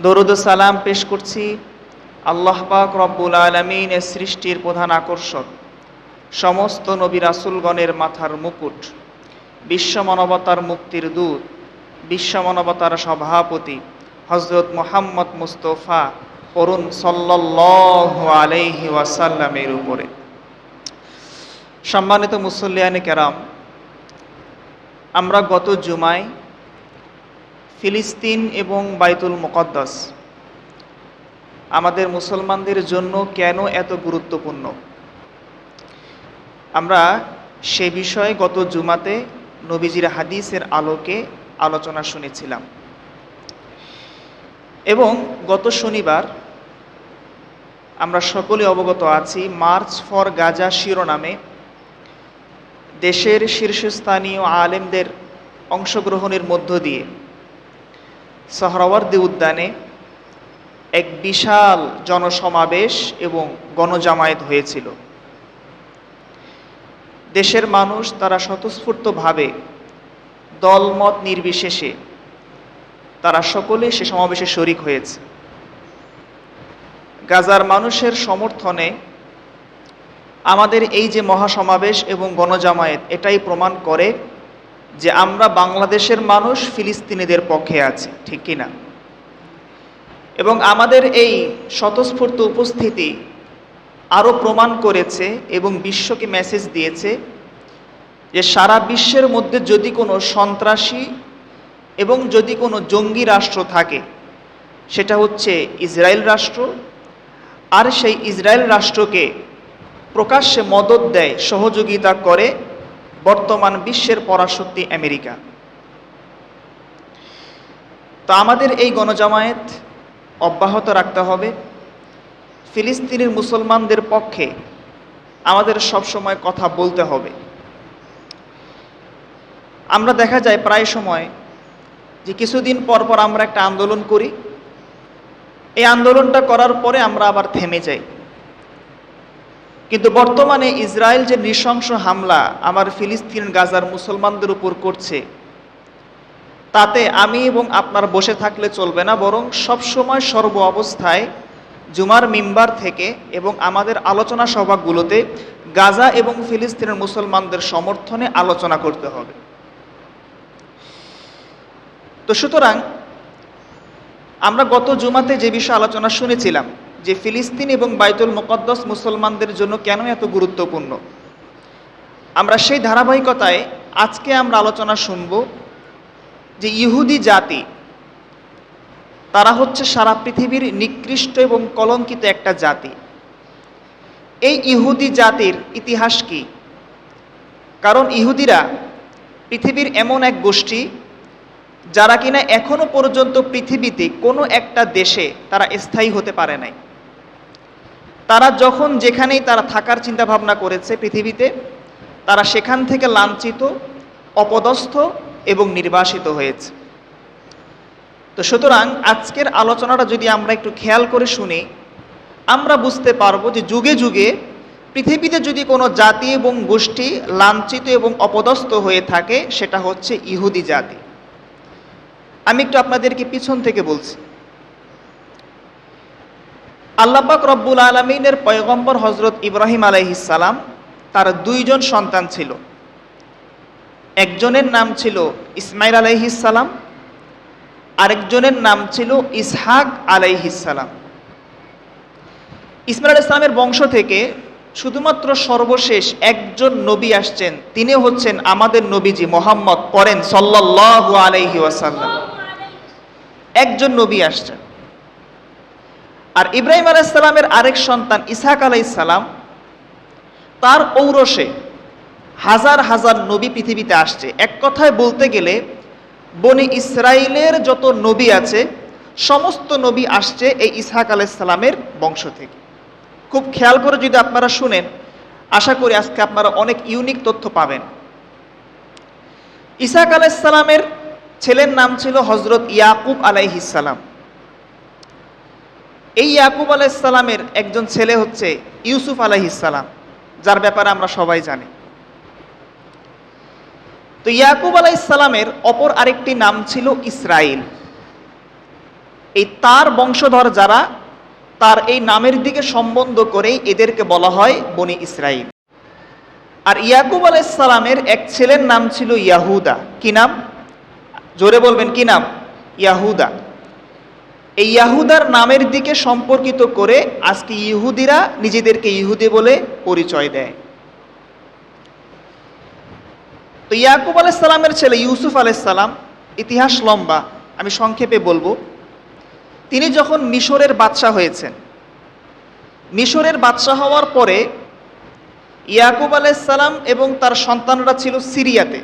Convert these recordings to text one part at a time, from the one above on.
দরুদ সালাম পেশ করছি আল্লাহ পাক রব্বুল আলমিনের সৃষ্টির প্রধান আকর্ষণ, সমস্ত নবী রাসুলগণের মাথার মুকুট, বিশ্ব মানবতার মুক্তির দূত, বিশ্ব মানবতার সভাপতি হজরত মোহাম্মদ মুস্তফা করুন সাল্লাহ আলাইহি ওয়াসাল্লামের উপরে। সম্মানিত মুসল্লিয়ানে কেরাম, আমরা গত জুমায় ফিলিস্তিন এবং বাইতুল মুকদ্দাস। আমাদের মুসলমানদের জন্য কেন এত গুরুত্বপূর্ণ? আমরা সে বিষয়ে গত জুমাতে নবীজির হাদিসের আলোকে আলোচনা শুনেছিলাম। এবং গত শনিবার আমরা সকলে অবগত আছি, মার্চ ফর গাজা শিরোনামে দেশের শীর্ষস্থানীয় আলেমদের অংশগ্রহণের মধ্য দিয়ে সহরাওয়ার্দী উদ্যানে এক বিশাল জনসমাবেশ এবং গণজামায়াত হয়েছিল। দেশের মানুষ তারা স্বতঃস্ফূর্তভাবে দলমত নির্বিশেষে তারা সকলে সে সমাবেশে শরিক হয়েছে। গাজার মানুষের সমর্থনে আমাদের এই যে মহাসমাবেশ এবং গণজামায়াত এটাই প্রমাণ করে যে আমরা বাংলাদেশের মানুষ ফিলিস্তিনিদের পক্ষে আছি, ঠিক কিনা? এবং আমাদের এই স্বতঃস্ফূর্ত উপস্থিতি আরও প্রমাণ করেছে এবং বিশ্বকে মেসেজ দিয়েছে যে সারা বিশ্বের মধ্যে যদি কোনো সন্ত্রাসী এবং যদি কোনো জঙ্গি রাষ্ট্র থাকে, সেটা হচ্ছে ইসরায়েল রাষ্ট্র, আর সেই ইসরায়েল রাষ্ট্রকে প্রকাশ্যে মদত দেয়, সহযোগিতা করে বর্তমান বিশ্বের পরাশক্তি আমেরিকা। তো আমাদের এই গণজামায়াত অব্যাহত রাখতে হবে। ফিলিস্তিনের মুসলমানদের পক্ষে আমাদের সবসময় কথা বলতে হবে। আমরা দেখা যায় প্রায় সময় যে কিছুদিন পর পর আমরা একটা আন্দোলন করি। এই আন্দোলনটা করার পরে আমরা আবার থেমে যাই। কিন্তু বর্তমানে ইসরায়েল যে নৃশংস হামলা আমার ফিলিস্তিন, গাজার মুসলমানদের উপর করছে, তাতে আমি এবং আপনার বসে থাকলে চলবে না, বরং সবসময় সর্ব অবস্থায় জুমার মিম্বার থেকে এবং আমাদের আলোচনা সভাগুলোতে গাজা এবং ফিলিস্তিনের মুসলমানদের সমর্থনে আলোচনা করতে হবে। তো সুতরাং আমরা গত জুমাতে যে বিষয়ে আলোচনা শুনেছিলাম যে ফিলিস্তিন এবং বাইতুল মুকদ্দস মুসলমানদের জন্য কেন এত গুরুত্বপূর্ণ? আমরা সেই ধারাবাহিকতায় আজকে আমরা আলোচনা শুনব যে ইহুদি জাতি, তারা হচ্ছে সারা পৃথিবীর নিকৃষ্ট এবং কলঙ্কিত একটা জাতি। এই ইহুদি জাতির ইতিহাস কি? কারণ ইহুদিরা পৃথিবীর এমন এক গোষ্ঠী, যারা কিনা এখনও পর্যন্ত পৃথিবীতে কোনো একটা দেশে তারা স্থায়ী হতে পারে নাই। তারা যখন যেখানেই তারা থাকার চিন্তা ভাবনা করেছে পৃথিবীতে, তারা সেখান থেকে লাঞ্ছিত, অপদস্থ এবং নির্বাসিত হয়েছে। তো সুতরাং আজকের আলোচনাটা যদি আমরা একটু খেয়াল করে শুনি, আমরা বুঝতে পারব যে যুগে যুগে পৃথিবীতে যদি কোনো জাতি এবং গোষ্ঠী লাঞ্ছিত এবং অপদস্থ হয়ে থাকে, সেটা হচ্ছে ইহুদি জাতি। আমি একটু আপনাদেরকে পিছন থেকে বলছি। আল্লাপাক রব্বুল আলমিনের পয়গম্বর হজরত ইব্রাহিম আলাইহিসালাম তার দুইজন সন্তান ছিল। একজনের নাম ছিল ইসমাইল আলাইহিসালাম আরেকজনের নাম ছিল ইসহাক আলাইহিসালাম ইসমাইল ইসলামের বংশ থেকে শুধুমাত্র সর্বশেষ একজন নবী আসছেন, তিনি হচ্ছেন আমাদের নবীজি মোহাম্মদ পড়েন সল্লাহ আলাইহি ওয়াসাল্লাম। একজন নবী আসছেন। আর ইব্রাহিম আলাইসাল্লামের আরেক সন্তান ইসহাক আলাইসাল্লাম তার ঔরসে হাজার হাজার নবী পৃথিবীতে আসছে। এক কথায় বলতে গেলে, বনি ইসরায়েলের যত নবী আছে, সমস্ত নবী আসছে এই ইসহাক আলাইসাল্লামের বংশ থেকে। খুব খেয়াল করে যদি আপনারা শুনেন, আশা করি আজকে আপনারা অনেক ইউনিক তথ্য পাবেন। ইসাক আলাইসাল্লামের ছেলের নাম ছিল হজরত ইয়াকুব আলাইহিসাল্লাম এই ইয়াকুব আলাইসাল্লামের একজন ছেলে হচ্ছে ইউসুফ আলাইহিসাল্লাম যার ব্যাপারে আমরা সবাই জানি। তো ইয়াকুব আলাইসাল্লামের অপর আরেকটি নাম ছিল ইসরাইল। এই তার বংশধর যারা, তার এই নামের দিকে সম্বন্ধ করেই এদেরকে বলা হয় বনি ইসরাইল। আর ইয়াকুব আলাইসালামের এক ছেলের নাম ছিল ইয়াহুদা। কি নাম? জোরে বলবেন, কি নাম? ইয়াহুদা। এই ইয়াহুদার নামের দিকে সম্পর্কিত করে আজকে ইহুদিরা নিজেদেরকে ইহুদি বলে পরিচয় দেয়। তো ইয়াকুব আলাইসালামের ছেলে ইউসুফ আলাইসালাম, ইতিহাস লম্বা, আমি সংক্ষেপে বলব। তিনি যখন মিশরের বাদশাহ হয়েছেন, মিশরের বাদশাহ হওয়ার পরে ইয়াকুব আলাইসাল্লাম এবং তার সন্তানরা ছিল সিরিয়াতে।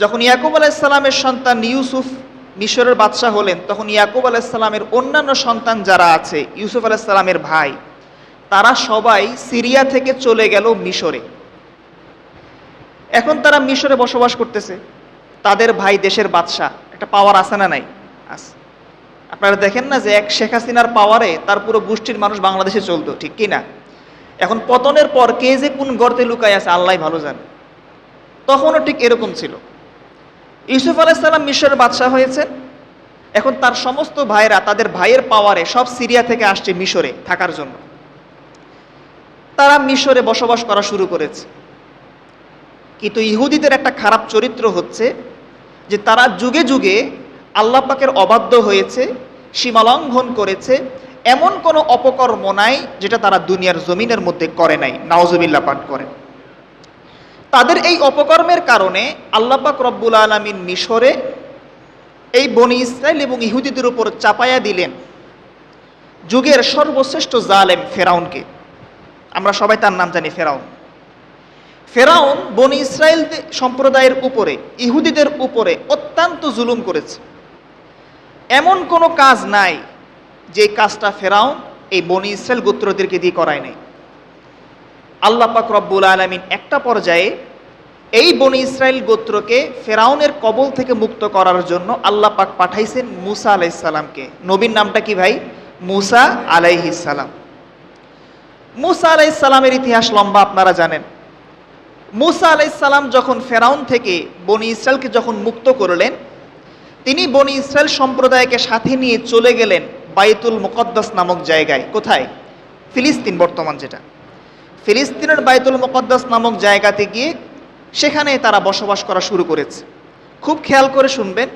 যখন ইয়াকুব আলাইসাল্লামের সন্তান ইউসুফ মিশরের বাদশাহ হলেন, তখন ইয়াকুব আলাইসাল্লামের অন্যান্য সন্তান যারা আছে, ইউসুফ আলাইসাল্লামের ভাই, তারা সবাই সিরিয়া থেকে চলে গেল মিশরে। এখন তারা মিশরে বসবাস করতেছে। তাদের ভাই দেশের বাদশাহ। একটা পাওয়ার আছে না নাই? আছে। আপনারা দেখেন না যে এক শেখ হাসিনার পাওয়ারে তার পুরো গোষ্ঠীর মানুষ বাংলাদেশে চলতো, ঠিক কি না? এখন পতনের পর কে যে কোন গর্তে লুকায় আছে আল্লাহ ভালো জানে। তখনও ঠিক এরকম ছিল। ইউসুফ আলাইসাল্লাম মিশরের বাদশাহ হয়েছেন এখন তার সমস্ত ভাইরা তাদের ভাইয়ের পাওয়ারে সব সিরিয়া থেকে আসছে মিশরে থাকার জন্য। তারা মিশরে বসবাস করা শুরু করেছে। কিন্তু ইহুদিদের একটা খারাপ চরিত্র হচ্ছে যে তারা যুগে যুগে আল্লাহ পাকের অবাধ্য হয়েছে সীমালঙ্ঘন করেছে, এমন কোনো অপকর্ম নাই যেটা তারা দুনিয়ার জমিনের মধ্যে করে নাই। নাওজবিল্লা পাঠ করে তাদের এই অপকর্মের কারণে আল্লাহ পাক রব্বুল আলমিন মিশরে এই বনি ইসরায়েল এবং ইহুদিদের উপর চাপায়া দিলেন। যুগের সর্বশ্রেষ্ঠ জালেম ফেরাউনকে। আমরা সবাই তার নাম জানি ফেরাউন। ফেরাউন বনি ইসরায়েল সম্প্রদায়ের উপরে, ইহুদিদের উপরে অত্যন্ত জুলুম করেছে। এমন কোনো কাজ নাই যে কাজটা ফেরাউন এই বনি ইসরায়েল গোত্রদেরকে দিয়ে করায় নাই। আল্লাহ পাক রব্বুল আলমিন একটা পর্যায়ে এই বনি ইসরায়েল গোত্রকে ফেরাউনের কবল থেকে মুক্ত করার জন্য আল্লাহ পাক পাঠাইছেন মুসা আলাইসাল্লামকে নবীর নামটা কি ভাই? মুসা আলাইহিসাল্লাম মুসা আলাইসাল্লামের ইতিহাস লম্বা, আপনারা জানেন। মুসা আলাইসাল্লাম যখন ফেরাউন থেকে বনি ইসরায়েলকে যখন মুক্ত করলেন, তিনি বনি ইসরায়েল সম্প্রদায়কে সাথে নিয়ে চলে গেলেন বাইতুল মুকদ্দাস নামক জায়গায়। কোথায়? ফিলিস্তিন বর্তমান যেটা। ফিলিস্তিনের বাইতুল মুকদ্দাস নামক জায়গাতে গিয়ে সেখানে তারা বসবাস করা শুরু করেছে। খুব খেয়াল করে শুনবেন,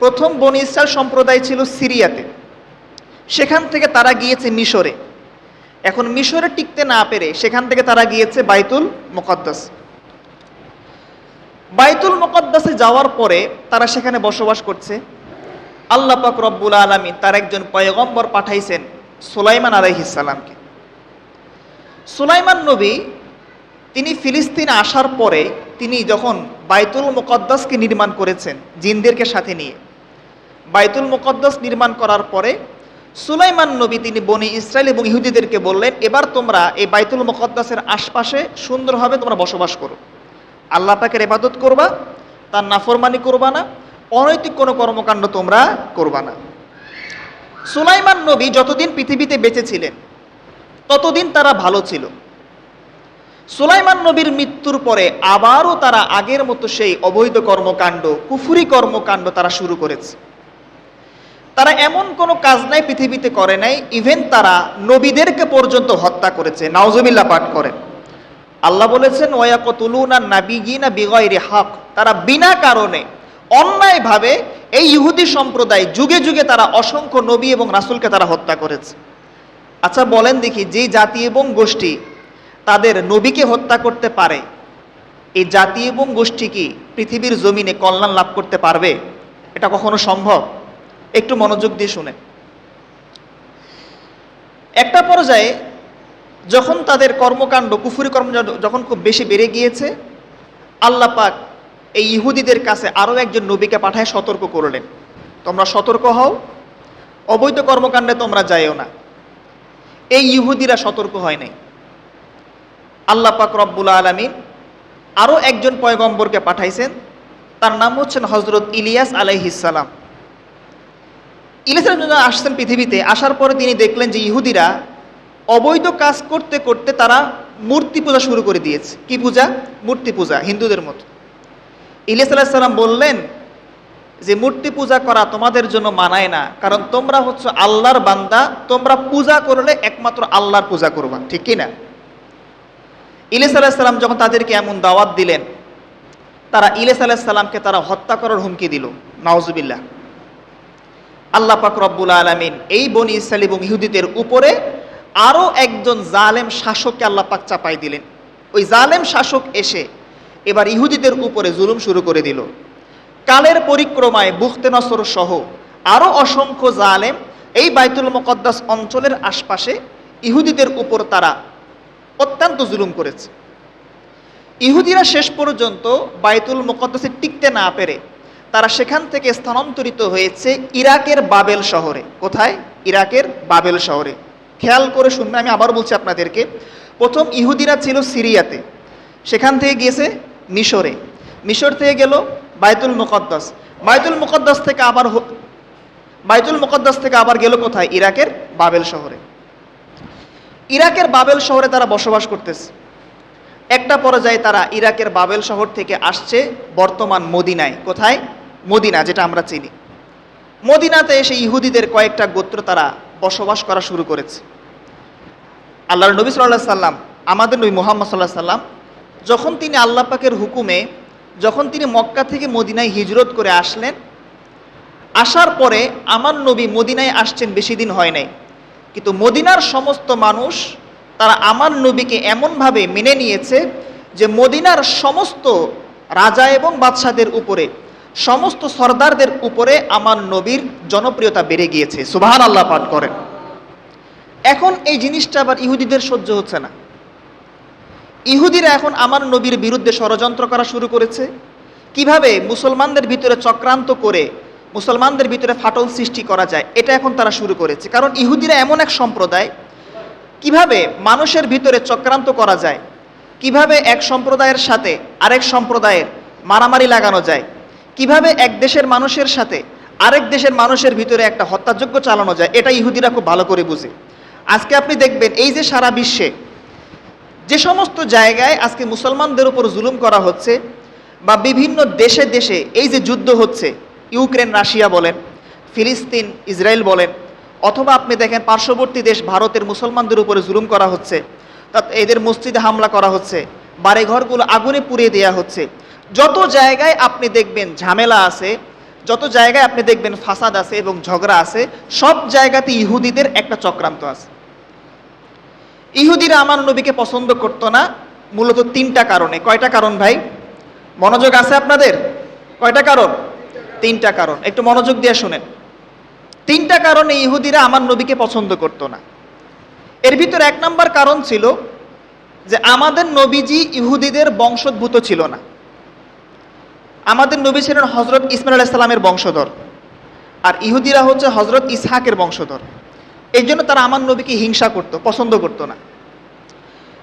প্রথম বনি ইসরায়েল সম্প্রদায় ছিল সিরিয়াতে। সেখান থেকে তারা গিয়েছে মিশরে। এখন মিশরে টিকতে না পেরে সেখান থেকে তারা গিয়েছে বাইতুল মুকদ্দাস। বাইতুল মুকদ্দাসে যাওয়ার পরে তারা সেখানে বসবাস করছে। আল্লাহ পাক রব্বুল আলমী তার একজন পয়গম্বর পাঠাইছেন সুলাইমান আলাইহিসাল্লামকে সুলাইমান নবী, তিনি ফিলিস্তিনে আসার পরে তিনি যখন বাইতুল মুকদ্দাসকে নির্মাণ করেছেন জিনদেরকে সাথে নিয়ে। বাইতুল মুকদ্দাস নির্মাণ করার পরে সুলাইমান নবী তিনি বনি ইসরায়েল এবং ইহুদিদেরকে বললেন, এবার তোমরা এই বাইতুল মুকদ্দাসের আশপাশে সুন্দরভাবে তোমরা বসবাস করো। আল্লাহ পাকের এবাদত করবা, তার নাফরমানি করবা না, অনৈতিক কোনো কর্মকাণ্ড তোমরা করবা না। সুলাইমান নবী যতদিন পৃথিবীতে বেঁচে ছিলেন ততদিন তারা ভালো ছিল। সুলাইমান নবীর মৃত্যুর পরে আবারও তারা আগের মতো সেই অবৈধ কর্মকাণ্ড, কুফুরি কর্মকাণ্ড তারা শুরু করেছে। তারা এমন কোনো কাজ নাই পৃথিবীতে করে নাই ইভেন তারা নবীদেরকে পর্যন্ত হত্যা করেছে নাওজমিল্লা পাঠ করেন। আল্লাহ বলেছেন ওয়াকতুলুনা নাবিগিনা বিগয়রি হক। তারা বিনা কারণে, অন্যায়ভাবে এই ইহুদি সম্প্রদায় যুগে যুগে তারা অসংখ্য নবী এবং রাসূলকে তারা হত্যা করেছে। আচ্ছা বলেন দেখি, যে জাতি এবং গোষ্ঠী তাদের নবীকে হত্যা করতে পারে, এই জাতি এবং গোষ্ঠী কি পৃথিবীর জমিনে কল্যাণ লাভ করতে পারবে? এটা কখনো সম্ভব? একটু মনোযোগ দিয়ে শুনে। একটা পর্যায়ে যখন তাদের কর্মকাণ্ড, কুফুরি কর্মকাণ্ড যখন খুব বেশি বেড়ে গিয়েছে, আল্লাহ পাক এই ইহুদিদের কাছে আরও একজন নবীকে পাঠায় সতর্ক করলেন। তোমরা সতর্ক হও, অবৈধ কর্মকাণ্ডে তোমরা যাইও না। এই ইহুদিরা সতর্ক হয় নাই। আল্লাহ পাক রব্বুল আলমিন আরও একজন পয়গম্বরকে পাঠাইছেন। তার নাম হচ্ছেন হজরত ইলিয়াস আলাইহিসালাম ইলিয়াস আসছেন পৃথিবীতে, আসার পরে তিনি দেখলেন যে ইহুদিরা অবৈধ কাজ করতে করতে তারা মূর্তি পূজা শুরু করে দিয়েছে। কি পূজা? মূর্তি পূজা, হিন্দুদের মতো। ইলিয়াস আলাইহিস সালাম বললেন যে মূর্তি পূজা করা তোমাদের জন্য মানায় না, কারণ তোমরা হচ্ছে আল্লাহর বান্দা, তোমরা পূজা করলে একমাত্র আল্লাহর পূজা করবা, ঠিক কি না ইলিস আলাহিসাল্লাম যখন তাদেরকে এমন দাওয়াত দিলেন, তারা ইলিস আলাহিসাল্লামকে তারা হত্যা করার হুমকি দিল নওয়াজুবিল্লাহ আল্লাহ পাক রব্বুল আলমিন এই বনি ইসরায়েল এবং ইহুদিদের উপরে আরও একজন জালেম শাসককে আল্লাহ পাক চাপাই দিলেন। ওই জালেম শাসক এসে এবার ইহুদিদের উপরে জুলুম শুরু করে দিল। কালের পরিক্রমায় বুখতে নসর সহ আরও অসংখ্য জালেম এই বাইতুল মোকদ্দাস অঞ্চলের আশপাশে ইহুদিদের উপর তারা অত্যন্ত জুলুম করেছে। ইহুদিরা শেষ পর্যন্ত বাইতুল মোকদ্দাসে টিকতে না পেরে তারা সেখান থেকে স্থানান্তরিত হয়েছে ইরাকের বাবেল শহরে। কোথায়? ইরাকের বাবেল শহরে। খেয়াল করে শুনবে, আমি আবার বলছি আপনাদেরকে। প্রথম ইহুদিরা ছিল সিরিয়াতে। সেখান থেকে গিয়েছে মিশরে। মিশর থেকে গেল বাইতুল মুকদ্দাস। বাইতুল মুকদ্দাস থেকে আবার বাইতুল মুকদ্দাস থেকে আবার গেল কোথায়? ইরাকের বাবেল শহরে। ইরাকের বাবেল শহরে তারা বসবাস করতেছে। একটা পর্যায়ে তারা ইরাকের বাবেল শহর থেকে আসছে বর্তমান মদিনায়। কোথায়? মদিনা, যেটা আমরা চিনি। মদিনাতে এসে ইহুদিদের কয়েকটা গোত্র তারা বসবাস করা শুরু করেছে। আল্লাহর নবী সাল্লাহ সাল্লাম, আমাদের নবী মোহাম্মদ সাল্লাহ সাল্লাম, যখন তিনি আল্লাহ পাকের হুকুমে যখন তিনি মক্কা থেকে মদিনায় হিজরত করে আসলেন, আসার পরে আমার নবী মদিনায় আসছেন বেশি দিন হয় নাই। কিন্তু মদিনার সমস্ত মানুষ, তারা আমার নবীকে এমনভাবে মেনে নিয়েছে যে মদিনার সমস্ত রাজা এবং বাদশাদের উপরে, সমস্ত সর্দারদের উপরে আমার নবীর জনপ্রিয়তা বেড়ে গিয়েছে। সুবাহান আল্লাহ পাঠ করেন। এখন এই জিনিসটা আবার ইহুদিদের সহ্য হচ্ছে না। ইহুদিরা এখন আমার নবীর বিরুদ্ধে ষড়যন্ত্র করা শুরু করেছে। কীভাবে মুসলমানদের ভিতরে চক্রান্ত করে মুসলমানদের ভিতরে ফাটল সৃষ্টি করা যায়, এটা এখন তারা শুরু করেছে। কারণ ইহুদিরা এমন এক সম্প্রদায়, কীভাবে মানুষের ভিতরে চক্রান্ত করা যায়, কীভাবে এক সম্প্রদায়ের সাথে আরেক সম্প্রদায়ের মারামারি লাগানো যায়, কীভাবে এক দেশের মানুষের সাথে আরেক দেশের মানুষের ভিতরে একটা হত্যাযোগ্য চালানো যায়, এটা ইহুদিরা খুব ভালো করে বুঝে। আজকে আপনি দেখবেন এই যে সারা বিশ্বে যে সমস্ত জায়গায় আজকে মুসলমানদের উপর জুলুম করা হচ্ছে বা বিভিন্ন দেশে দেশে এই যে যুদ্ধ হচ্ছে, ইউক্রেন, রাশিয়া বলেন, ফিলিস্তিন, ইসরায়েল বলেন, অথবা আপনি দেখেন পার্শ্ববর্তী দেশ ভারতের মুসলমানদের উপরে জুলুম করা হচ্ছে, তা এদের মসজিদে হামলা করা হচ্ছে, বাড়িঘরগুলো আগুনে পুড়িয়ে দেওয়া হচ্ছে। যত জায়গায় আপনি দেখবেন ঝামেলা আছে, যত জায়গায় আপনি দেখবেন ফাসাদ আছে এবং ঝগড়া আছে, সব জায়গাতে ইহুদিদের একটা চক্রান্ত আছে। ইহুদিরা আমার নবীকে পছন্দ করতো না, মূলত তিনটা কারণে। কয়টা কারণ ভাই? মনোযোগ আছে আপনাদের? কয়টা কারণ? তিনটা কারণ। একটু মনোযোগ দিয়ে শুনেন। তিনটা কারণে ইহুদিরা আমার নবীকে পছন্দ করতো না। এর ভিতরে এক নম্বর কারণ ছিল যে আমাদের নবীজি ইহুদিদের বংশোদ্ভূত ছিল না। আমাদের নবী ছিলেন হজরত ইসমাইল আলাইসাল্লামের বংশধর। আর ইহুদিরা হচ্ছে হজরত ইসহাকের বংশধর। এই জন্য তারা আমার নবীকে হিংসা করত, পছন্দ করতো না।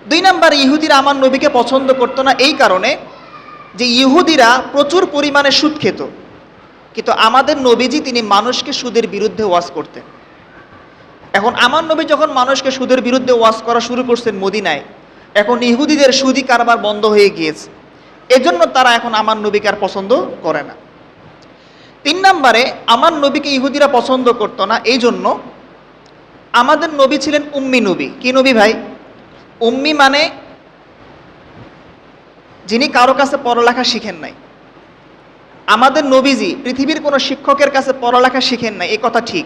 দুই নাম্বার, ইহুদিরা আমার নবীকে পছন্দ করতো না এই কারণে যে ইহুদিরা প্রচুর পরিমাণে সুদ খেত, কিন্তু আমাদের নবীজি তিনি মানুষকে সুদের বিরুদ্ধে ওয়াজ করতেন। এখন আমার নবী যখন মানুষকে সুদের বিরুদ্ধে ওয়াজ করা শুরু করছেন মদিনায়, এখন ইহুদিদের সুদি কারবার বন্ধ হয়ে গিয়েছে। এজন্য তারা এখন আমার নবীকে আর পছন্দ করে না। তিন নম্বরে, আমার নবীকে ইহুদিরা পছন্দ করতো না এই জন্য আমাদের নবী ছিলেন উম্মি নবী। কি নবী ভাই? উম্মি মানে যিনি কারও কাছে পড়ালেখা শিখেন নাই। আমাদের নবীজি পৃথিবীর কোনো শিক্ষকের কাছে পড়ালেখা শিখেন নাই এই কথা ঠিক।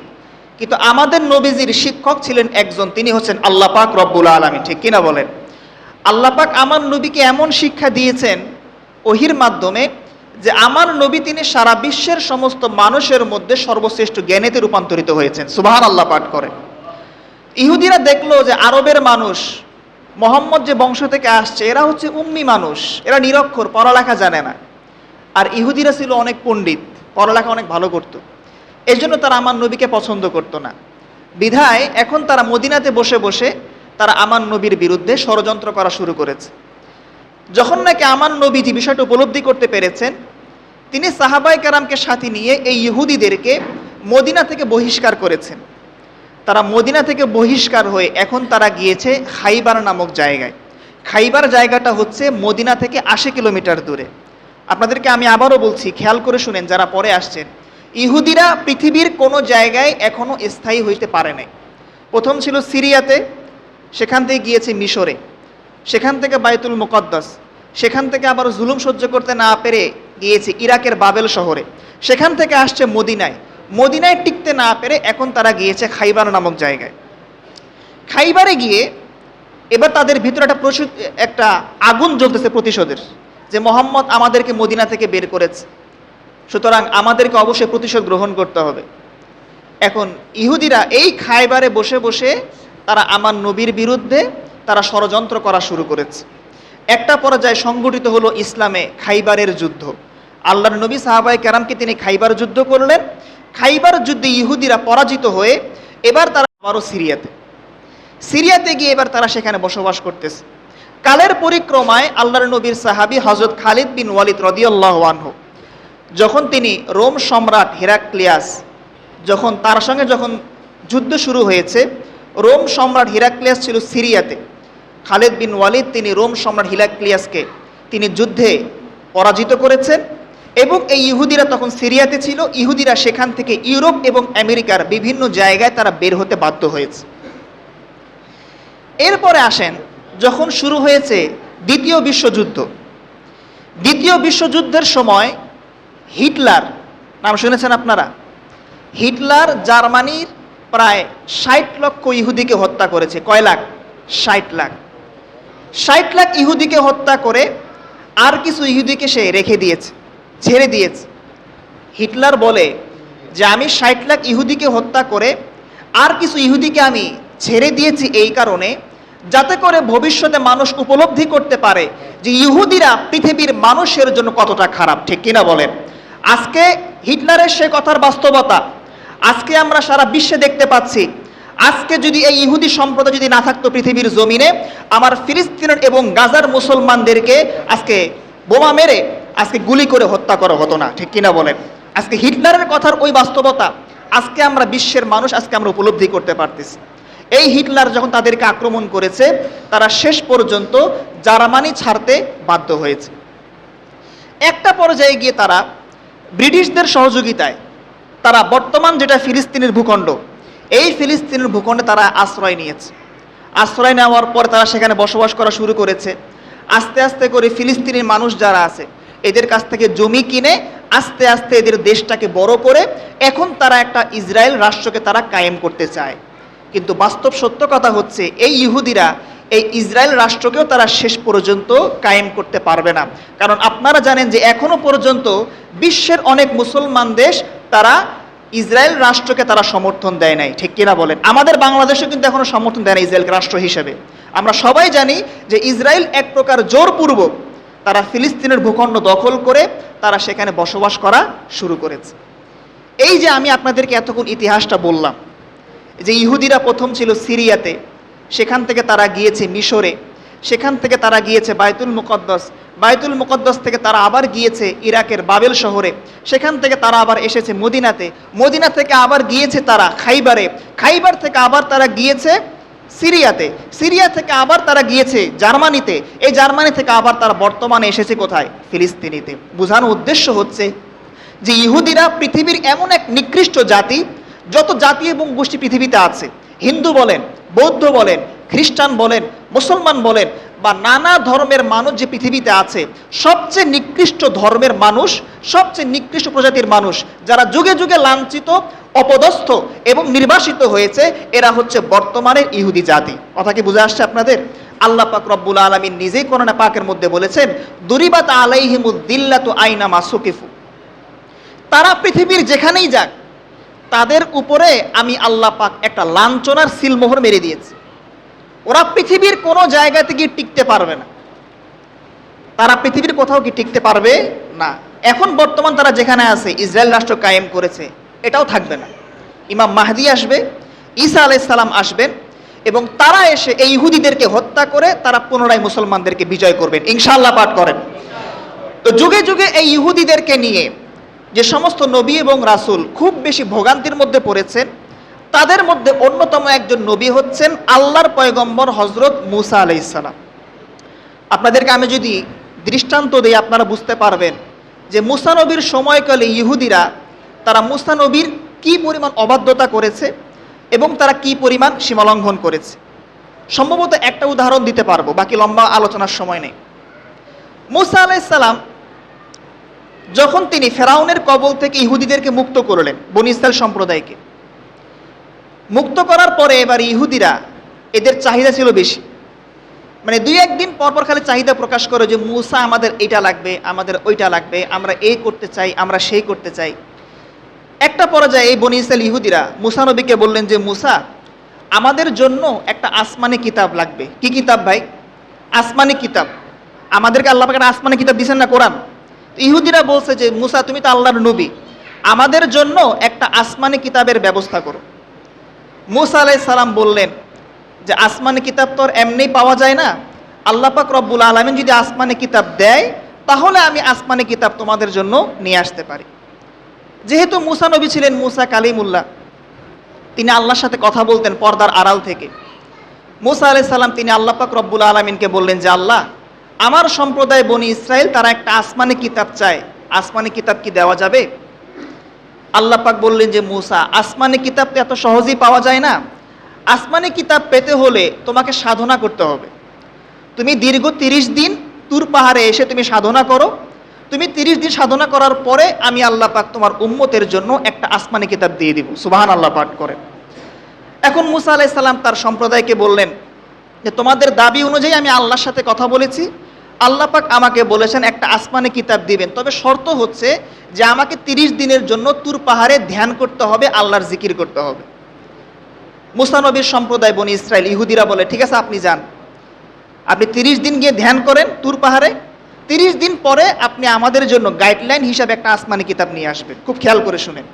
কিন্তু আমাদের নবীজির শিক্ষক ছিলেন একজন, তিনি হচ্ছেন আল্লাহ পাক রব্বুল আলমী ঠিক কিনা বলেন? আল্লাহ পাক আমার নবীকে এমন শিক্ষা দিয়েছেন ওহির মাধ্যমে যে আমার নবী তিনি সারা বিশ্বের সমস্ত মানুষের মধ্যে সর্বশ্রেষ্ঠ জ্ঞানেতে রূপান্তরিত হয়েছেন। সুবাহান আল্লাহ পাঠ করে ইহুদিরা দেখল যে আরবের মানুষ, মোহাম্মদ যে বংশ থেকে আসছে, এরা হচ্ছে উম্মি মানুষ, এরা নিরক্ষর, পড়ালেখা জানে না। আর ইহুদিরা ছিল অনেক পণ্ডিত, পড়ালেখা অনেক ভালো করত। এই জন্য তারা আমার নবীকে পছন্দ করতো না। বিধায় এখন তারা মদিনাতে বসে বসে তারা আমার নবীর বিরুদ্ধে ষড়যন্ত্র করা শুরু করেছে। যখন নাকি আমার নবীজি বিষয়টা উপলব্ধি করতে পেরেছেন, তিনি সাহাবাই কারামকে সাথে নিয়ে এই ইহুদিদেরকে মদিনা থেকে বহিষ্কার করেছেন। তারা মদিনা থেকে বহিষ্কার হয়ে এখন তারা গিয়েছে খাইবার নামক জায়গায়। খাইবার জায়গাটা হচ্ছে মদিনা থেকে আশি কিলোমিটার দূরে। আপনাদেরকে আমি আবারও বলছি, খেয়াল করে শুনেন যারা পরে আসছেন। ইহুদিরা পৃথিবীর কোনো জায়গায় এখনও স্থায়ী হইতে পারে নাই। প্রথম ছিল সিরিয়াতে, সেখান থেকে গিয়েছে মিশরে। সেখান থেকে বায়তুল মুকদ্দাস। সেখান থেকে আবার জুলুম সহ্য করতে না পেরে গিয়েছে ইরাকের বাবেল শহরে। সেখান থেকে আসছে মদিনায়। মদিনায় টিকতে না পেরে এখন তারা গিয়েছে খাইবার নামক জায়গায়। খাইবারে গিয়ে এবার তাদের ভিতরে একটা একটা আগুন জ্বলতেছে প্রতিশোধের, যে মোহাম্মদ আমাদেরকে মদিনা থেকে বের করেছে। সুতরাং আমাদেরকে অবশ্যই প্রতিশোধ গ্রহণ করতে হবে। এখন ইহুদিরা এই খাইবারে বসে বসে তারা আমার নবীর বিরুদ্ধে তারা ষড়যন্ত্র করা শুরু করেছে। একটা পর্যায়ে সংগঠিত হলো ইসলামে খাইবারের যুদ্ধ। আল্লাহর নবী সাহাবাই কেরামকে তিনি খাইবার যুদ্ধ করলেন। খাইবার যুদ্ধে ইহুদিরা পরাজিত হয়ে এবার তারা আবারও সিরিয়াতে। সিরিয়াতে গিয়ে এবার তারা সেখানে বসবাস করতেছে। কালের পরিক্রমায় আল্লাহর নবীর সাহাবি হজরত খালিদ বিন ওয়ালিদ রদিয়াল্লাহ আনহু, যখন তিনি রোম সম্রাট হিরাক্লিয়াস, যখন তার সঙ্গে যখন যুদ্ধ শুরু হয়েছে, রোম সম্রাট হিরাক্লিয়াস ছিল সিরিয়াতে। খালিদ বিন ওয়ালিদ, তিনি রোম সম্রাট হিরাক্লিয়াসকে তিনি যুদ্ধে পরাজিত করেছেন। এবং এই ইহুদিরা তখন সিরিয়াতে ছিল। ইহুদিরা সেখান থেকে ইউরোপ এবং আমেরিকার বিভিন্ন জায়গায় তারা বের হতে বাধ্য হয়েছে। এরপরে আসেন, যখন শুরু হয়েছে দ্বিতীয় বিশ্বযুদ্ধ। দ্বিতীয় বিশ্বযুদ্ধের সময় হিটলার, নাম শুনেছেন আপনারা? হিটলার জার্মানির প্রায় ষাট লক্ষ ইহুদিকে হত্যা করেছে। কয় লাখ? ষাট লাখ। ষাট লাখ ইহুদিকে হত্যা করে আর কিছু ইহুদিকে সে রেখে দিয়েছে। ছেড়ে দিয়েছে। হিটলার বলে যে আমি ষাট লাখ ইহুদিকে হত্যা করে আর কিছু ইহুদিকে আমি ছেড়ে দিয়েছি এই কারণে, যাতে করে ভবিষ্যতে মানুষ উপলব্ধি করতে পারে যে ইহুদিরা পৃথিবীর মানুষের জন্য কতটা খারাপ, ঠিক কিনা বলেন? আজকে হিটলারের সে কথার বাস্তবতা, আজকে আমরা সারা বিশ্বে দেখতে পাচ্ছি, আজকে যদি এই ইহুদি সম্প্রদায় যদি না থাকতো পৃথিবীর জমিনে, আমার ফিলিস্তিনের এবং গাজার মুসলমানদেরকে আজকে বোমা মেরে আজকে গুলি করে হত্যা করা হতো না, ঠিক কিনা বলেন? আজকে হিটলারের কথার ওই বাস্তবতা, আজকে আমরা বিশ্বের মানুষ আজকে আমরা উপলব্ধি করতে পারতেছি। এই হিটলার যখন তাদেরকে আক্রমণ করেছে, তারা শেষ পর্যন্ত জার্মানি ছাড়তে বাধ্য হয়েছে। একটা পর্যায়ে গিয়ে তারা ব্রিটিশদের সহযোগিতায়, তারা বর্তমান যেটা ফিলিস্তিনের ভূখণ্ড, এই ফিলিস্তিনের ভূখণ্ডে তারা আশ্রয় নিয়েছে। আশ্রয় নেওয়ার পর তারা সেখানে বসবাস করা শুরু করেছে। আস্তে আস্তে করে ফিলিস্তিনের মানুষ যারা আছে এদের কাছ থেকে জমি কিনে আস্তে আস্তে এদের দেশটাকে বড় করে এখন তারা একটা ইসরায়েল রাষ্ট্রকে তারা কায়েম করতে চায়। কিন্তু বাস্তব সত্য কথা হচ্ছে, এই ইহুদিরা এই ইসরায়েল রাষ্ট্রকেও তারা শেষ পর্যন্ত কায়েম করতে পারবে না। কারণ আপনারা জানেন যে এখনও পর্যন্ত বিশ্বের অনেক মুসলমান দেশ তারা ইসরায়েল রাষ্ট্রকে তারা সমর্থন দেয় নাই। ঠিক কিনা বলেন? আমাদের বাংলাদেশও কিন্তু এখনও সমর্থন দেয় না ইসরায়েল রাষ্ট্র হিসেবে। আমরা সবাই জানি যে ইসরায়েল এক প্রকার জোরপূর্বক তারা ফিলিস্তিনের ভূখণ্ড দখল করে তারা সেখানে বসবাস করা শুরু করেছে। এই যে আমি আপনাদেরকে এতক্ষণ ইতিহাসটা বললাম, যে ইহুদিরা প্রথম ছিল সিরিয়াতে, সেখান থেকে তারা গিয়েছে মিশরে, সেখান থেকে তারা গিয়েছে বায়তুল মুকদ্দস বায়তুল মুকদ্দস থেকে তারা আবার গিয়েছে ইরাকের বাবেল শহরে, সেখান থেকে তারা আবার এসেছে মদিনাতে, মদিনা থেকে আবার গিয়েছে তারা খাইবারে, খাইবার থেকে আবার তারা গিয়েছে সিরিয়াতে। সিরিয়া থেকে আবার তারা গিয়েছে জার্মানিতে। এই জার্মানি থেকে আবার তারা বর্তমানে এসেছে কোথায়? ফিলিস্তিনিতে। বোঝানোর উদ্দেশ্য হচ্ছে যে ইহুদিরা পৃথিবীর এমন এক নিকৃষ্ট জাতি, যত জাতি এবং গোষ্ঠী পৃথিবীতে আছে। হিন্দু বলেন, বৌদ্ধ বলেন, খ্রিস্টান বলেন, মুসলমান বলেন বা নানা ধর্মের মানুষ যে পৃথিবীতে আছে, সবচেয়ে নিকৃষ্ট ধর্মের মানুষ, সবচেয়ে নিকৃষ্ট প্রজাতির মানুষ, যারা যুগে যুগে লাঞ্ছিত, অপদস্থ এবং নির্বাসিত হয়েছে, এরা হচ্ছে বর্তমানের ইহুদি জাতি। কথা কি বুঝে আসছে আপনাদের? আল্লাহ পাক রব্বুল আলমিন নিজেই কোরআনে পাকের মধ্যে বলেছেন, দুরিবাত আলাইহিমুদ্দিল্লাতু আইনা মাসুকিফু তারা পৃথিবীর যেখানেই যাক, তাদের উপরে আমি আল্লাহ পাক একটা লাঞ্ছনার সিলমোহর মেরে দিয়েছি। ওরা পৃথিবীর কোনো জায়গাতে থেকে টিকতে পারবে না। তারা পৃথিবীর কোথাও কি টিকতে পারবে না। এখন বর্তমান তারা যেখানে আছে, ইসরায়েল রাষ্ট্র কায়েম করেছে, এটাও থাকবে না। ইমাম মাহদি আসবে, ঈসা আলাইসাল্লাম আসবেন এবং তারা এসে এই ইহুদিদেরকে হত্যা করে তারা পুনরায় মুসলমানদেরকে বিজয় করবেন। ইনশাল্লাহ পাঠ করেন। তো যুগে যুগে এই ইহুদিদেরকে নিয়ে যে সমস্ত নবী এবং রাসূল খুব বেশি ভোগান্তির মধ্যে পড়েছেন তাদের মধ্যে অন্যতম একজন নবী হচ্ছেন আল্লাহর পয়গম্বর হজরত মুসা আলাইসালাম আপনাদেরকে আমি যদি দৃষ্টান্ত দিই, আপনারা বুঝতে পারবেন যে মুসা নবীর সময়কালে ইহুদিরা, তারা মুসা নবীর কী পরিমাণ অবাধ্যতা করেছে এবং তারা কি পরিমাণ সীমালঙ্ঘন করেছে। সম্ভবত একটা উদাহরণ দিতে পারব, বাকি লম্বা আলোচনার সময় নেই। মুসা আলাইসাল্লাম যখন তিনি ফেরাউনের কবল থেকে ইহুদিদেরকে মুক্ত করলেন, বনি ইসরায়েল সম্প্রদায়কে মুক্ত করার পরে এবার ইহুদিরা এদের চাহিদা ছিল বেশি। মানে দুই একদিন পরপর খালি চাহিদা প্রকাশ করে যে, মুসা, আমাদের এইটা লাগবে, আমাদের ওইটা লাগবে, আমরা এই করতে চাই, আমরা সেই করতে চাই। একটা পর্যায়ে এই বনি ইসরায়েল ইহুদিরা মুসা নবীকে বললেন যে, মুসা, আমাদের জন্য একটা আসমানি কিতাব লাগবে। কি কিতাব ভাই? আসমানি কিতাব। আমাদেরকে আল্লাহ একটা আসমানি কিতাব দিচ্ছেন না কোরআন? ইহুদিরা বলছে যে, মুসা, তুমি তো আল্লাহর নবী। আমাদের জন্য একটা আসমানি কিতাবের ব্যবস্থা করো। মুসা আলাই সালাম বললেন যে আসমানি কিতাব তো আর এমনি পাওয়া যায় না। আল্লাহ পাক রব্বুল আলমিন যদি আসমানি কিতাব দেয়, তাহলে আমি আসমানি কিতাব তোমাদের জন্য নিয়ে আসতে পারি। যেহেতু মুসা নবী ছিলেন মুসা কালিমুল্লাহ, তিনি আল্লাহর সাথে কথা বলতেন পর্দার আড়াল থেকে। মুসা আলাই সাল্লাম তিনি আল্লাহ পাক রব্বুল আলমিনকে বললেন যে, আল্লাহ, আমার সম্প্রদায় বনি ইসরায়েল তারা একটা আসমানি কিতাব চায়। আসমানি কিতাব কি দেওয়া যাবে? আল্লাহ পাক বললেন যে, মুসা, আসমানি কিতাব তো এত সহজেই পাওয়া যায় না। আসমানি কিতাব পেতে হলে তোমাকে সাধনা করতে হবে। তুমি দীর্ঘ তিরিশ দিন তুর পাহাড়ে এসে তুমি সাধনা করো। তুমি তিরিশ দিন সাধনা করার পরে আমি আল্লাহ পাক তোমার উম্মতের জন্য একটা আসমানি কিতাব দিয়ে দিব। সুবাহান আল্লাহ পাঠ করে। এখন মুসা আলাইসাল্লাম তার সম্প্রদায়কে বললেন যে, তোমাদের দাবি অনুযায়ী আমি আল্লাহর সাথে কথা বলেছি। আল্লাহ পাক আমাকে বলেছেন একটা আসমানি কিতাব দিবেন। তবে শর্ত হচ্ছে যে আমাকে তিরিশ দিনের জন্য তুর পাহাড়ে ধ্যান করতে হবে, আল্লাহর জিকির করতে হবে। মুসানবীর সম্প্রদায়, বনি ইসরায়েল ইহুদিরা বলে, ঠিক আছে, আপনি যান। আপনি তিরিশ দিন গিয়ে ধ্যান করেন তুর পাহাড়ে। তিরিশ দিন পরে আপনি আমাদের জন্য গাইডলাইন হিসাবে একটা আসমানি কিতাব নিয়ে আসবেন। খুব খেয়াল করে শুনেন।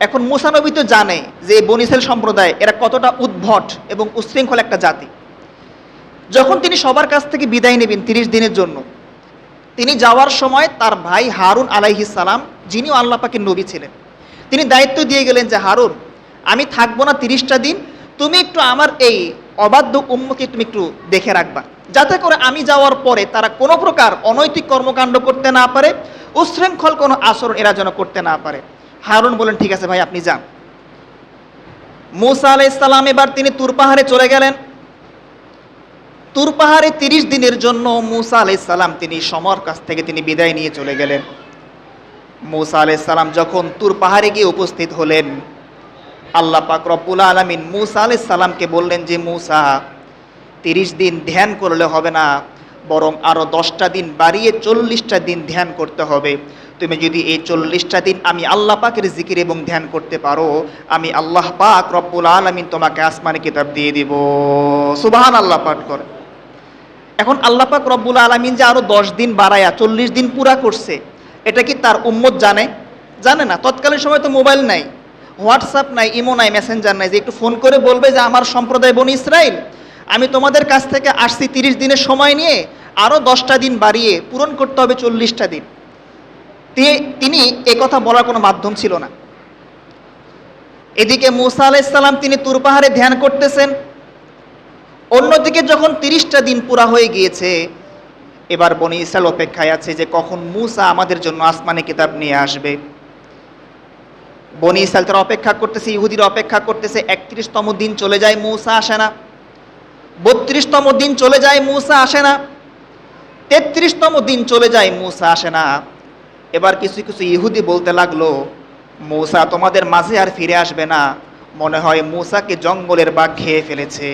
এখন মুসানবী তো জানে যে বনিসেল সম্প্রদায়, এরা কতটা উদ্ভট এবং উচ্ছৃঙ্খল একটা জাতি। যখন তিনি সবার কাছ থেকে বিদায় নেবেন তিরিশ দিনের জন্য, তিনি যাওয়ার সময় তার ভাই হারুন আলাইহিস সালাম, যিনিও আল্লাহ পাকের নবী ছিলেন, তিনি দায়িত্ব দিয়ে গেলেন যে, হারুন, আমি থাকব না তিরিশটা দিন, তুমি একটু আমার এই অবাধ্য উম্মকে তুমি একটু দেখে রাখবা। যাতে করে আমি যাওয়ার পরে তারা কোনো প্রকার অনৈতিক কর্মকাণ্ড করতে না পারে, উশৃঙ্খল কোনো আচরণ এরা যেন করতে না পারে। হারুন বলেন ঠিক আছে ভাই, আপনি যান। মুসা আলাই ইসলাম এবার তিনি তুর পাহাড়ে চলে গেলেন। তুর পাহাড়ে তিরিশ দিনের জন্য মুসা আলাই সালাম তিনি সমর কাছ থেকে তিনি বিদায় নিয়ে চলে গেলেন। মুসা আলাই সালাম যখন তুর পাহাড়ে গিয়ে উপস্থিত হলেন, আল্লাহ পাক রব্বুল আলমিন মুসা আলাই সালামকে বললেন যে, মুসা, তিরিশ দিন ধ্যান করলে হবে না, বরং আরও দশটা দিন বাড়িয়ে চল্লিশটা দিন ধ্যান করতে হবে। তুমি যদি এই চল্লিশটা দিন আমি আল্লাহ পাকের জিকির এবং ধ্যান করতে পারো, আমি আল্লাহ পাক রব্বুল আলমিন তোমাকে আসমানি কিতাব দিয়ে দিব। সুবাহান আল্লাহ পাঠ করে। এখন আল্লাহ পাক রব্বুল আলমিন যে আরও দশ দিন বাড়ায়া, চল্লিশ দিন পুরা করছে, এটা কি তার উম্মত জানে? জানে না। তৎকালীন সময় তো মোবাইল নাই, হোয়াটসঅ্যাপ নাই, ইমো নাই, মেসেঞ্জার নাই, যে একটু ফোন করে বলবে যে আমার সম্প্রদায় বনি ইসরায়েল আমি তোমাদের কাছ থেকে আসছি তিরিশ দিনের সময় নিয়ে আরও দশটা দিন বাড়িয়ে, পূরণ করতে হবে চল্লিশটা দিন। তিনি এ কথা বলার কোনো মাধ্যম ছিল না। এদিকে মুসা আলাইসাল্লাম তিনি তুর পাহাড়ে ধ্যান করতেছেন অন্যদিকে যখন তিরিশটা দিন পুরা হয়ে গিয়েছে, এবার বনি ইসরায়েল অপেক্ষায় আছে যে কখন মুসা আমাদের জন্য আসমানে কিতাব নিয়ে আসবে। বনি ইসরায়েল তারা অপেক্ষা করতেছে, ইহুদিরা অপেক্ষা করতেছে, একত্রিশতম দিন চলে যায়, মুসা আসে না। বত্রিশতম দিন চলে যায়, মূসা আসে না। তেত্রিশতম দিন চলে যায়, মূসা আসে না। এবার কিছু কিছু ইহুদি বলতে লাগল, মূসা তোমাদের মাঝে আর ফিরে আসবে না। মনে হয় মূসাকে জঙ্গলের বাঘ খেয়ে ফেলেছে।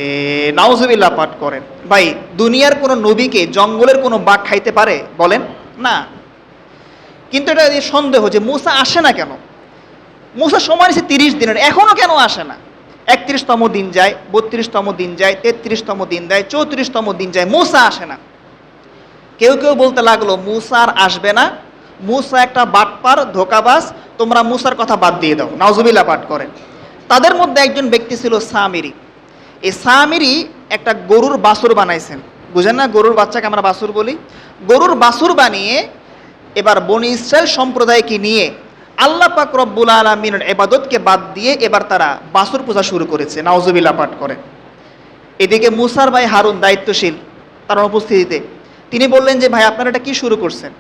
নাউজুবিল্লাহ পাঠ করেন। ভাই, দুনিয়ার কোনো নবীকে জঙ্গলের কোনো বাঘ খাইতে পারে? বলেন, না। কিন্তু এটা সন্দেহ যে মূসা আসে না কেন? মূসা সময় নিয়েছে তিরিশ দিনের এখনও কেন আসে না? একত্রিশতম দিন যায়, বত্রিশতম দিন যায়, তেত্রিশতম দিন যায়, চৌত্রিশতম দিন যায়, মূসা আসে না। কেউ কেউ বলতে লাগল, মূসা আর আসবে না। মূসা একটা বাটপার ধোকাবাস তোমরা মূসার কথা বাদ দিয়ে দাও। নাউজুবিল্লাহ পাঠ করেন। তাদের মধ্যে একজন ব্যক্তি ছিল সামিরি। এই সামিরি একটা গরুর বাছুর বানাইছেন। বুঝেন না, গরুর বাচ্চাকে আমরা বাছুর বলি? গরুর বাছুর বানিয়ে এবার বনি ইসরায়েল সম্প্রদায়কে নিয়ে আল্লাহ পাক রব্বুল আলমিনের এবাদতকে বাদ দিয়ে এবার তারা বাসুর পূজা শুরু করেছে। নাওজুবিল্লাহ পাঠ করে। এদিকে মুসার ভাই হারুন দায়িত্বশীল তার উপস্থিতিতে তিনি বললেন যে, ভাই, আপনারা এটা কি শুরু করছেন?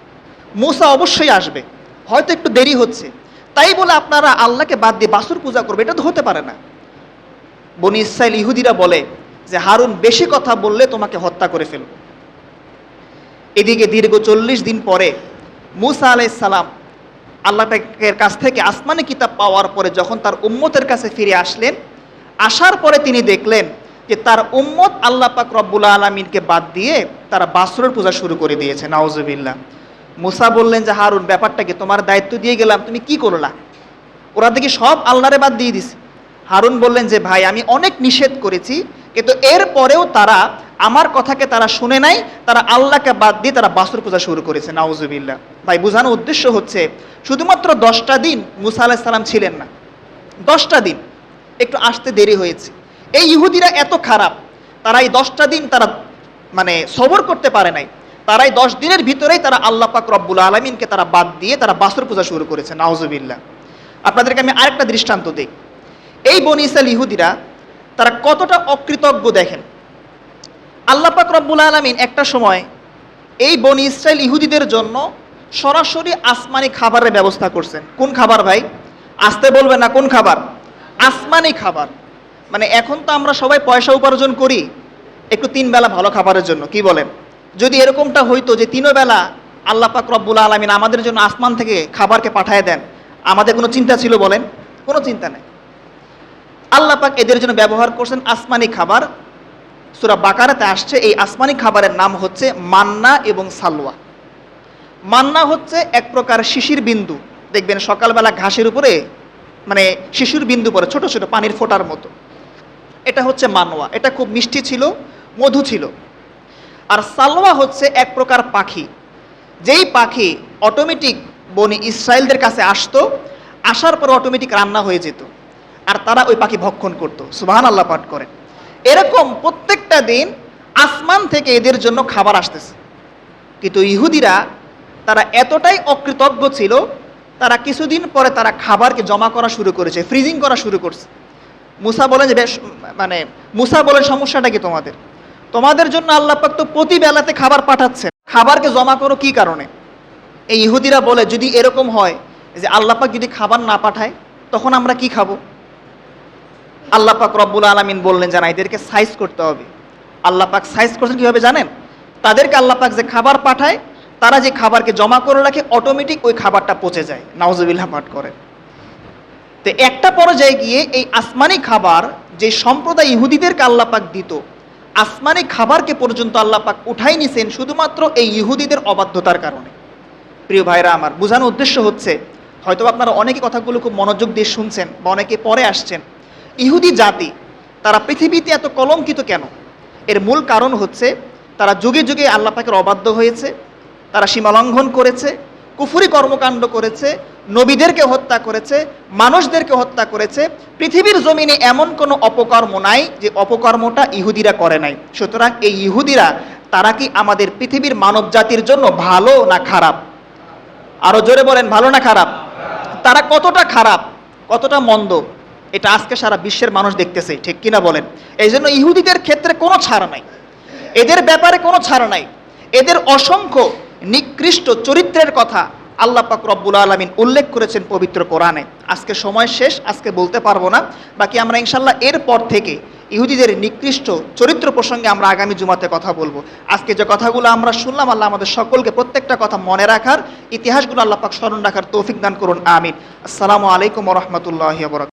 মুসা অবশ্যই আসবে। হয়তো একটু দেরি হচ্ছে। তাই বলে আপনারা আল্লাহকে বাদ দিয়ে বাসুর পূজা করবে, এটা তো হতে পারে না। বনি ইসরায়েল ইহুদিরা বলে যে, হারুন, বেশি কথা বললে তোমাকে হত্যা করে ফেলব। এদিকে দীর্ঘ চল্লিশ দিন পরে মুসা আলাইসালাম আল্লাহ পাকের কাছ থেকে আসমানি কিতাব পাওয়ার পরে যখন তার উম্মতের কাছে ফিরে আসলেন, আসার পরে তিনি দেখলেন যে, তার উম্মত আল্লাহ পাক রব্বুল আলমিনকে বাদ দিয়ে তারা বাসরের পূজা শুরু করে দিয়েছে নাওজবিল্লা মুসা বললেন যে, হারুন, ব্যাপারটা কি? তোমার দায়িত্ব দিয়ে গেলাম, তুমি কি করলা? ওরা দেখি সব আল্লাহরে বাদ দিয়ে দিছে। হারুন বললেন যে, ভাই, আমি অনেক নিষেধ করেছি, কিন্তু এর পরেও তারা আমার কথাকে তারা শুনে নাই, তারা আল্লাহকে বাদ দিয়ে তারা বাসুর পূজা শুরু করেছে, নাউজুবিল্লাহ। ভাই, বোঝানোর উদ্দেশ্য হচ্ছে, শুধুমাত্র দশটা দিন মুসা আলাহিসাল্লাম ছিলেন না, দশটা দিন, একটু আসতে দেরি হয়েছে। এই ইহুদিরা এত খারাপ, তারা এই দশটা দিন তারা মানে সবর করতে পারে নাই। তারা এই দশ দিনের ভিতরেই তারা আল্লাহ পাক রব্বুল আলমিনকে তারা বাদ দিয়ে তারা বাসুর পূজা শুরু করেছে, নাউজুবিল্লাহ। আপনাদেরকে আমি আরেকটা দৃষ্টান্ত দিই। এই বনি ইসরায়েল ইহুদিরা তারা কতটা অকৃতজ্ঞ দেখেন? আল্লাহ পাক রব্বুল আলমিন একটা সময় এই বনি ইসরায়েল ইহুদিদের জন্য সরাসরি আসমানি খাবারের ব্যবস্থা করছেন। কোন খাবার ভাই? আসতে বলবে না, কোন খাবার? আসমানি খাবার। মানে এখন তো আমরা সবাই পয়সা উপার্জন করি, একটু তিন বেলা ভালো খাবারের জন্য, কি বলেন? যদি এরকমটা হইতো যে তিনও বেলা আল্লাহ পাক রব্বুল আলমিন আমাদের জন্য আসমান থেকে খাবারকে পাঠায় দেন, আমাদের কোনো চিন্তা ছিল বলেন? কোনো চিন্তা নেই। আল্লাহ পাক এদের জন্য ব্যবহার করছেন আসমানি খাবার। সুরা বাকারাতে আসছে, এই আসমানি খাবারের নাম হচ্ছে মান্না এবং সালোয়া মান্না হচ্ছে এক প্রকার শিশির বিন্দু। দেখবেন সকালবেলা ঘাসের উপরে মানে শিশুর বিন্দু পরে, ছোট ছোট পানির ফোটার মতো। এটা হচ্ছে মানোয়া এটা খুব মিষ্টি ছিল, মধু ছিল। আর সালোয়া হচ্ছে এক প্রকার পাখি। যেই পাখি অটোমেটিক বনি ইসরায়েলদের কাছে আসতো, আসার পর অটোমেটিক রান্না হয়ে যেত। আর তারা ওই পাখি ভক্ষণ করত সুবাহান আল্লাহ পাঠ করেন। এরকম প্রত্যেকটা দিন আসমান থেকে এদের জন্য খাবার আসতেছে। কিন্তু ইহুদিরা, তারা এতটাই অকৃতজ্ঞ ছিল, তারা কিছুদিন পরে তারা খাবারকে জমা করা শুরু করেছে ফ্রিজিং করা শুরু করছে। মুসা বলেন যে, বেশ মানে মুসা বলেন সমস্যাটা কি তোমাদের? তোমাদের জন্য আল্লাহ পাক তো প্রতি বেলাতে খাবার পাঠাচ্ছে খাবারকে জমা করো কি কারণে? এই ইহুদিরা বলে, যদি এরকম হয় যে আল্লাহ পাক যদি খাবার না পাঠায়, তখন আমরা কি খাব? আল্লাহ পাক রব্বুল আলমিন বললেন, জানা, এদেরকে সাইজ করতে হবে। আল্লাহ পাক সাইজ করছেন কীভাবে জানেন? তাদেরকে আল্লাহ পাক যে খাবার পাঠায়, তারা যে খাবারকে জমা করে রাখে অটোমেটিক ওই খাবারটা পচে যায়। নাওজবিল্লাহ পাঠ করে তো একটা পর্যায়ে গিয়ে এই আসমানি খাবার যে সম্প্রদায় ইহুদিদেরকে আল্লাহ পাক দিত আসমানি খাবারকে পর্যন্ত আল্লাহ পাক উঠাই নিছেন শুধুমাত্র এই ইহুদিদের অবাধ্যতার কারণে। প্রিয় ভাইরা আমার, বোঝানোর উদ্দেশ্য হচ্ছে হয়তো আপনারা অনেকে কথাগুলো খুব মনোযোগ দিয়ে শুনছেন বা অনেকে পরে আসছেন। ইহুদি জাতি, তারা পৃথিবীতে এত কলঙ্কিত কেন? এর মূল কারণ হচ্ছে, তারা যুগে যুগে আল্লাহ পাকের অবাধ্য হয়েছে, তারা সীমালঙ্ঘন করেছে কুফুরি কর্মকাণ্ড করেছে, নবীদেরকে হত্যা করেছে, মানুষদেরকে হত্যা করেছে, পৃথিবীর জমিনে এমন কোনো অপকর্ম নাই যে অপকর্মটা ইহুদিরা করে নাই। সুতরাং এই ইহুদিরা, তারা কি আমাদের পৃথিবীর মানব জাতির জন্য ভালো না খারাপ? আরও জোরে বলেন, ভালো না খারাপ? তারা কতটা খারাপ, কতটা মন্দ, এটা আজকে সারা বিশ্বের মানুষ দেখতেছে, ঠিক কিনা বলেন? এই জন্য ইহুদিদের ক্ষেত্রে কোনো ছাড় নাই। এদের ব্যাপারে কোনো ছাড় নাই। এদের অসংখ্য নিকৃষ্ট চরিত্রের কথা আল্লাহ পাক রব্বুল আলমিন উল্লেখ করেছেন পবিত্র কোরআনে। আজকে সময় শেষ, আজকে বলতে পারব না। বাকি আমরা ইনশাল্লাহ এরপর থেকে ইহুদিদের নিকৃষ্ট চরিত্র প্রসঙ্গে আমরা আগামী জুমাতে কথা বলব। আজকে যে কথাগুলো আমরা শুনলাম, আল্লাহ আমাদের সকলকে প্রত্যেকটা কথা মনে রাখার ইতিহাসগুলো আল্লাহ পাক স্মরণ রাখার তৌফিক দান করুন, আমিন। আসসালামু আলাইকুম রহমতুল্লাহ বরক